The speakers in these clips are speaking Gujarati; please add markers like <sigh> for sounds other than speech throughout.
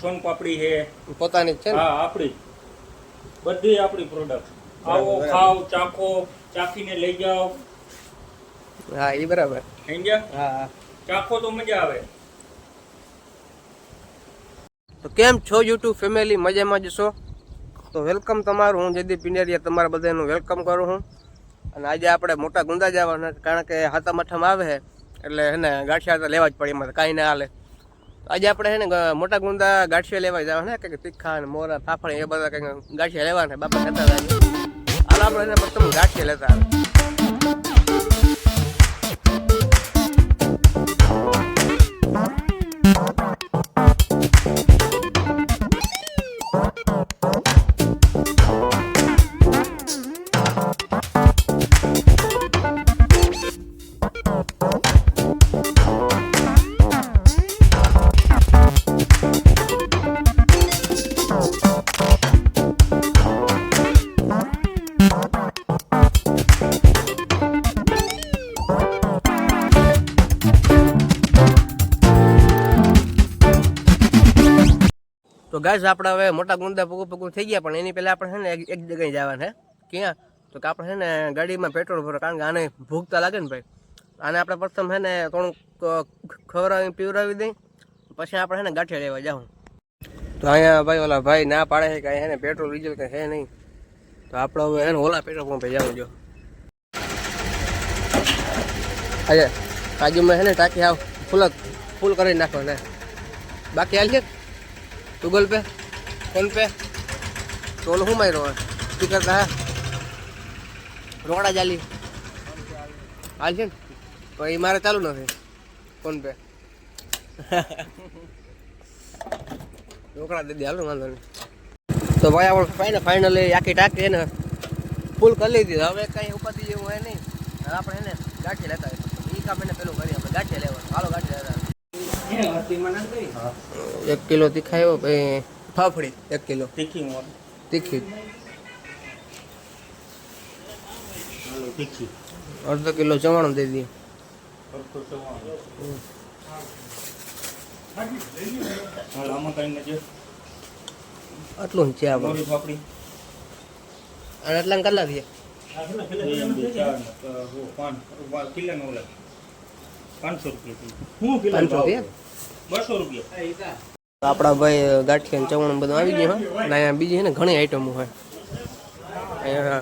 સોન પાપડી છે. પોતાની છે ને? હા આપણી. બધી આપણી પ્રોડક્ટ આવો ખાવ ચાખો ચાખીને લઈ જાઓ. હા એ બરાબર. સમજ્યા? હા હા. ચાખો તો મજા આવે. તો કેમ છો યુટ્યુબ ફેમિલી? મજામાં જ છો? તો વેલકમ તમારું. હું જયદીપ પિંડેરિયા તમારા બધાનું વેલકમ કરું હું. અને આજે આપણે મોટા ગુંદા જવાના કારણ કે હાથમ આઠમ આવે એટલે એને ગાંઠિયા તો લેવા જ પડે એમાં કાંઈ ના હાલે. આજે આપણે છે ને મોટા ગુંદા ગાંઠિયા લેવા જવાના કંઈક તીખા ને મોરા, ફાફડ, એ બધા કંઈક ગાંઠિયા લેવાના. બાપા ખાતા હતા હાલ આપણે એને મસ્ત ગાંઠિયા લેતા તો ગાઈસ આપણે હવે મોટા ગુંદા પગું પગું થઈ ગયા, પણ એની પહેલાં આપણે છે ને એક જગ્યાએ જવાનું છે. ક્યાં? તો કે આપણે છે ને ગાડીમાં પેટ્રોલ ભરો, કારણ કે આને ભૂખતા લાગે ને ભાઈ. આને આપણે પ્રથમ છે ને થોડુંક ખવડાવી, પીવડાવી દઈ, પછી આપણે છે ને ગાંઠિયા લેવા જાઉં. તો અહીંયા ભાઈ ઓલા ભાઈ ના પાડે છે કે અહીંયા ને પેટ્રોલ ડીઝલ કંઈ છે નહીં. તો આપણે હવે છે ને ઓલા પેટ્રોલ પંપે જવું જો. આજે, બાજુમાં છે ને ટાંકી આવ ફૂલ ફૂલ કરી નાખો ને. બાકી હાલ છે? ગૂગલ પે ફોનપે તો ઓલું શું માર્યો સ્પીકર હા? રોકડા ચાલી. હાલ છે ને? પણ એ મારે ચાલુ નથી. Phone pay. <laughs> રોકડા દીદી હાલો વાંધો નહીં. તો ભાઈ આપણે ફાઇનલ ફાઇનલી આખી ટાંકી એને ફૂલ કરી લીધી. હવે કઈ ઉપાધિ જેવું હોય નહીં. આપણે એને ગાંઠી લેતા એ કામ એને પેલું કરીએ આપણે ગાંઠી લેવાનું. હાલો ગાંઠી લેતા એક કિલો તીખાયો પછી ફાફડી એક કિલો તીખી મોર તીખી હાલો તીખી અડધો કિલો ચવાણું દઈ દઈએ સરખું ચવાણું. હાલ આમાં કઈ નથી આટલું જ છે આપણે મોરી પાપડી અને એટલા કેટલા થયા એક, બે, ચાર, ને, અ, હો, પાંચ વા- કિલ્લાનો ઓલા પાંચસો રૂપિયા પાંચસો થયા બસો રૂપિયા તો આપણા ભાઈ ગાંઠિયા ચવાણું બધું આવી ગયું હા અને અહીંયા બીજી છે ને ઘણી આઈટમો હોય અહીંયા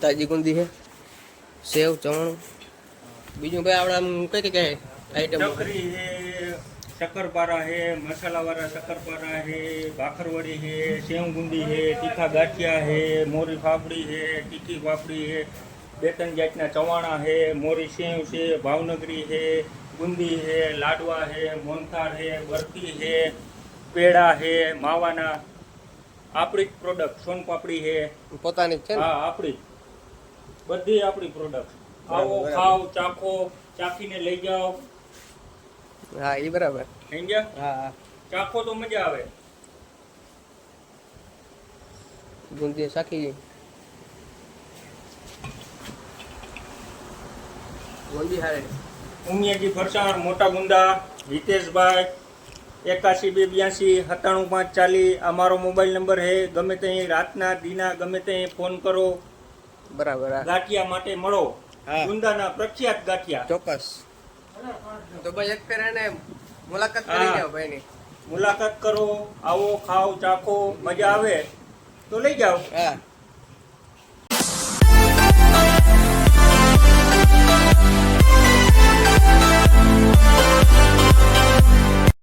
તાજી ગુંદી છે સેવ ચવાણું બીજું ભાઈ આપણે આમ કઈ કઈ કઈ આઈટમ ચકરી હે શક્કરપારા હે મસાલાવાળા શક્કરપારા હે ભાખરવડી હે સેવ ગુંદી હે તીખા ગાંઠિયા હે મોરી ફાફડી હે તીખી ફાફડી હે બે ત્રણ જાતના ચવાણા હે મોરી સેવ છે ભાવનગરી હે ગુંદી હે લાડવા હે મોનથાર હે બરફી હે પેડા હે માવાના આપણી જ પ્રોડક્ટ સોનપાપડી હે પોતાની જ છે ને હા આપણી જ. બધી આપણી પ્રોડક્ટ આવો બરાબર. ખાઓ ચાખો ચાખીને લઈ જાઓ હા એ બરાબર સમજ્યા હા હા ચાખો તો મજા આવે ગુંદી શાખી ગઈ ગુંદી હારે ઉમિયાજી ફરસાણ મોટા ગુંદા હિતેશભાઈ એકાસી બે બ્યાસી સત્તાણું પાંચ ચાલી અમારો મોબાઈલ નંબર હે ગમે ત્યાં રાતના દીના ગમે ત્યાં ફોન કરો. બરાબર ગાંઠિયા માટે મળો. ગુંદાના પ્રખ્યાત ગાંઠિયા. ચોક્કસ. તો ભાઈ એક ફેર એને મુલાકાત કરી જાઓ ભાઈની. મુલાકાત કરો આવો ખાઓ ચાખો મજા આવે. તો લઈ જાઓ. હા.